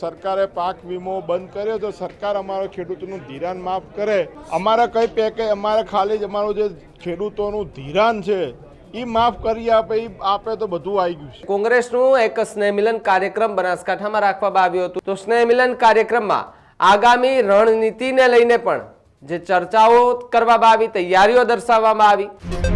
સરકારે પાક વીમો બંધ કર્યો, તો સરકાર અમારો ખેડૂતોનું ધિરાણ માફ કરે. અમારા કઈ પેકેજ અમારે ખાલી જ અમારું જે ખેડૂતોનું ધિરાણ છે એ માફ કરી આપે એ આપે તો બધું આવી ગયું છે. કોંગ્રેસનું એક સ્નેહ મિલન કાર્યક્રમ બનાસકાંઠામાં રાખવામાં આવ્યું હતું. તો સ્નેહ કાર્યક્રમમાં આગામી રણનીતિને લઈને પણ જે ચર્ચાઓ કરવામાં આવી, તૈયારીઓ દર્શાવવામાં આવી.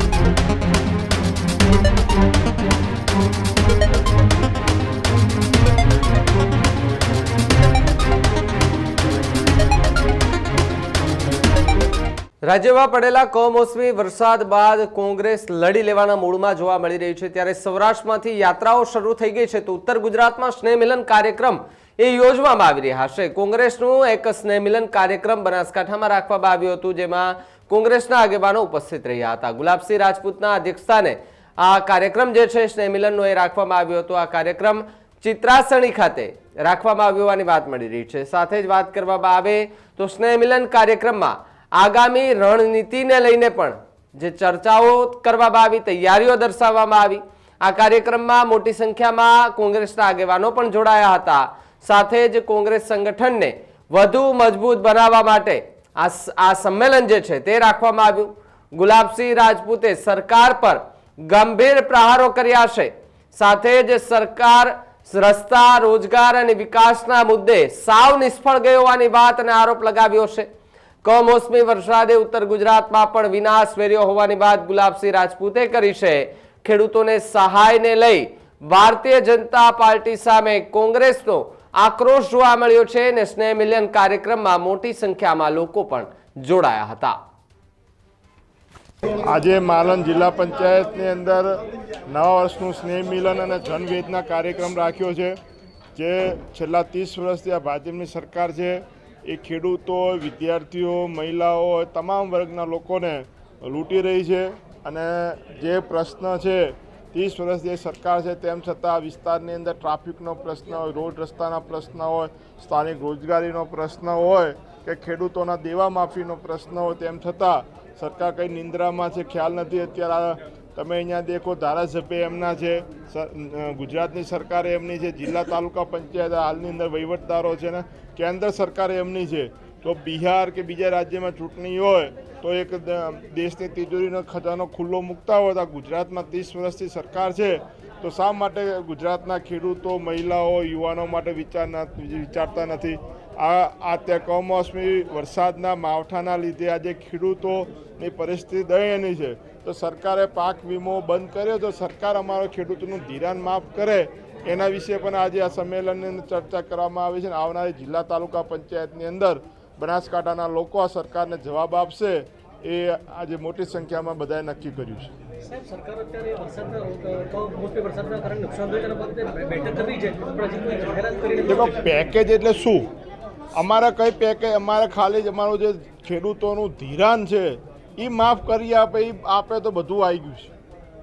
રાજ્યમાં પડેલા કમોસમી વરસાદ બાદ કોંગ્રેસ લડી લેવાના મૂળમાં જોવા મળી રહી છે. ત્યારે સૌરાષ્ટ્રમાંથી યાત્રાઓ શરૂ થઈ ગઈ છે તો ઉત્તર ગુજરાતમાં સ્નેહ મિલન કાર્યક્રમ એ યોજવામાં આવી રહ્યા છે. કોંગ્રેસનું એક સ્નેહમિલન કાર્યક્રમ બનાસકાંઠામાં રાખવામાં આવ્યું હતું, જેમાં કોંગ્રેસના આગેવાનો ઉપસ્થિત રહ્યા હતા. ગુલાબસિંહ રાજપૂતના અધ્યક્ષસ્થાને આ કાર્યક્રમ જે છે સ્નેહ મિલનનો એ રાખવામાં આવ્યો હતો. આ કાર્યક્રમ ચિત્રાસણી ખાતે રાખવામાં આવ્યો હોવાની વાત મળી રહી છે. સાથે જ વાત કરવામાં આવે તો સ્નેહ મિલન કાર્યક્રમમાં આગામી રણનીતિને લઈને પણ જે ચર્ચાઓ કરવામાં આવી, તૈયારીઓ દર્શાવવામાં આવી, આ કાર્યક્રમમાં મોટી સંખ્યામાં કોંગ્રેસના આગેવાનો પણ જોડાયા હતા. સાથે જ કોંગ્રેસ સંગઠનને વધુ મજબૂત બનાવવા માટે આ સંમેલન જે છે તે રાખવામાં આવ્યું. ગુલાબસિંહ રાજપૂતે સરકાર પર ગંભીર પ્રહારો કર્યા છે. સાથે જ સરકાર રસ્તા, રોજગાર અને વિકાસના મુદ્દે સાવ નિષ્ફળ ગઈ હોવાની વાત અને આરોપ લગાવ્યો છે. કમોસમી વરસાદે ઉત્તર ગુજરાતમાં પણ વિનાશ વેર્યો હોવાની વાત ગુલાબસિંહ રાજપૂતે કરી છે. ખેડૂતોને સહાયને લઈ ભારતીય જનતા પાર્ટી સામે કોંગ્રેસનો આક્રોશ જોવા મળ્યો છે અને સ્નેહ મિલિયન કાર્યક્રમમાં મોટી સંખ્યામાં લોકો પણ જોડાયા હતા. આજે માલન જિલ્લા પંચાયતની અંદર નવા વર્ષનું સ્નેહ મિલન અને જનવેદના કાર્યક્રમ રાખ્યો છે. જે છેલ્લા ત્રીસ વર્ષથી આ ભાજપની સરકાર છે. એ ખેડૂતો, વિદ્યાર્થીઓ, મહિલાઓ તમામ વર્ગના લોકોને લૂંટી રહી છે અને જે પ્રશ્ન છે ત્રીસ વર્ષ જે સરકાર છે તેમ છતાં વિસ્તારની અંદર ટ્રાફિકનો પ્રશ્ન હોય, રોડ રસ્તાના પ્રશ્ન હોય, સ્થાનિક રોજગારીનો પ્રશ્ન હોય કે ખેડૂતોના દેવા માફીનો પ્રશ્ન હોય તેમ છતાં સરકાર કઈ નિંદ્રામાં છે, ખ્યાલ નથી. અત્યારે તમે અહીંયા દેખો ધારાસભ્ય એમના છે ગુજરાતની સરકાર એમની છે, જિલ્લા તાલુકા પંચાયત હાલની અંદર વહીવટદારો છે ને કેન્દ્ર સરકારે એમની છે. તો બિહાર કે બીજા રાજ્યમાં ચૂંટણી હોય, તો એક દેશની તિજોરીનો ખજાનો ખુલ્લો મૂકતા હોય તો ગુજરાતમાં ત્રીસ વર્ષથી સરકાર છે, તો શા માટે ગુજરાતના ખેડૂતો, મહિલાઓ, યુવાનો માટે વિચાર વિચારતા નથી? આ આ ત્યાં કમોસમી વરસાદના માવઠાના લીધે આજે ખેડૂતોની પરિસ્થિતિ દયનીય છે. તો સરકારે પાક વીમો બંધ કર્યો તો સરકાર અમારો ખેડૂતોનું ધિરાણ માફ કરે એના વિશે પણ આજે આ સંમેલનની અંદર ચર્ચા કરવામાં આવી છે અને આવનારી જિલ્લા તાલુકા પંચાયતની અંદર બનાસકાંઠાના લોકો આ સરકારને જવાબ આપશે એ આજે મોટી સંખ્યામાં બધાએ નક્કી કર્યું છે. સરકાર અત્યારે વરસાદના કારણે નુકસાન બેઠક કરી છે. દેખો પેકેજ એટલે શું? અમારે કઈ પેકેજ અમારે ખાલી જ અમારું જે ખેડૂતોનું ધિરાણ છે એ માફ કરી આપે એ આપે તો બધું આવી ગયું છે.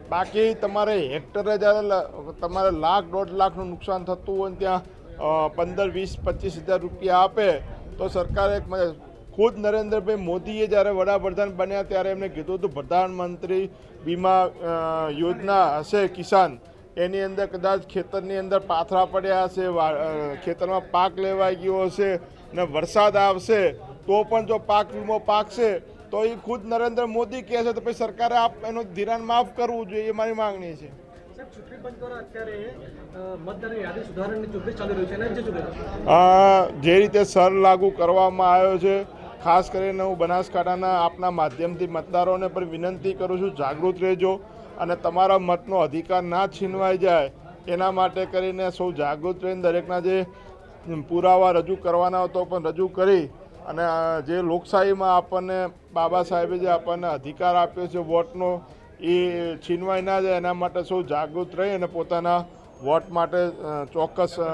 બાકી તમારે હેક્ટરે જ્યારે તમારે લાખ દોઢ લાખનું નુકસાન થતું હોય ત્યાં પંદર, વીસ, પચીસ હજાર રૂપિયા આપે, તો સરકારે ખુદ નરેન્દ્રભાઈ મોદીએ જ્યારે વડાપ્રધાન બન્યા ત્યારે એમને કીધું હતું, પ્રધાનમંત્રી વીમા યોજના હશે કિસાન. એની અંદર કદાચ ખેતરની અંદર પાથરા પડ્યા હશે ખેતરમાં પાક લેવાઈ ગયો હશે ને વરસાદ આવશે તો પણ જો પાક વીમો પાકશે તો એ ખુદ નરેન્દ્ર મોદી કહે છે તો પછી સરકારે આપ એનું ધિરાણ માફ કરવું જોઈએ એ મારી માંગણી છે. જે રીતે સર લાગુ કરવામાં આવ્યો છે ખાસ કરીને હું બનાસકાંઠાના આપના માધ્યમથી મતદારોને પણ વિનંતી કરું છું જાગૃત રહેજો અને તમારા મતનો અધિકાર ના છીનવાઈ જાય એના માટે કરીને સૌ જાગૃત રહીને દરેકના જે પુરાવા રજૂ કરવાના હતો પણ રજૂ કરી અને જે લોકશાહીમાં આપણને બાબા સાહેબે જે આપણને અધિકાર આપ્યો છે વોટનો એ છીનવાઈ ના જાય એના માટે સૌ જાગૃત રહી અને પોતાના વોટ માટે ચોક્કસ અ,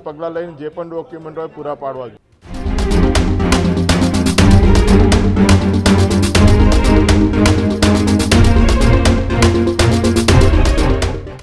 પગલાં લઈને જે પણ ડોક્યુમેન્ટ હોય પૂરા પાડવા જોઈએ.